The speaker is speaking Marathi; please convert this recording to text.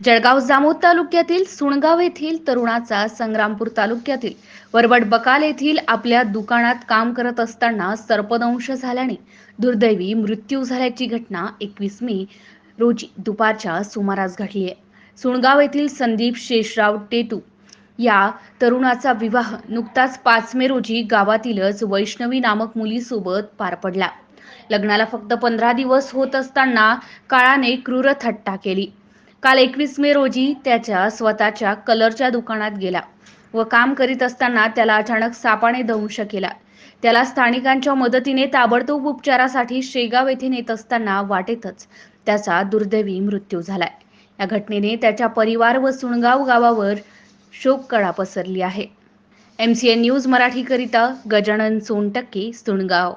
जळगाव जामोद तालुक्यातील सुणगाव येथील तरुणाचा संग्रामपूर तालुक्यातील वरवड बकाल येथील आपल्या दुकानात काम करत असताना सर्पदंश झाल्याने दुर्दैवी मृत्यू झाल्याची घटना एकवीस मे रोजी दुपारच्या सुमारास घडली आहे. सुणगाव येथील संदीप शेषराव टेटू या तरुणाचा विवाह नुकताच पाच मे रोजी गावातीलच वैष्णवी नामक मुलीसोबत पार पडला. लग्नाला फक्त पंधरा दिवस होत असताना काळाने क्रूर थट्टा केली. काल एकवीस मे रोजी त्याच्या स्वतःच्या कलरच्या दुकानात गेला व काम करीत असताना त्याला अचानक सापाने दंश केला. त्याला स्थानिकांच्या मदतीने ताबडतोब उपचारासाठी शेगाव येथे नेत असताना वाटेतच त्याचा दुर्दैवी मृत्यू झालाय. या घटनेने त्याच्या परिवार व सुणगाव गावावर शोककळा पसरली आहे. एम सी एन न्यूज मराठीकरिता गजानन सोनटक्के सुणगाव.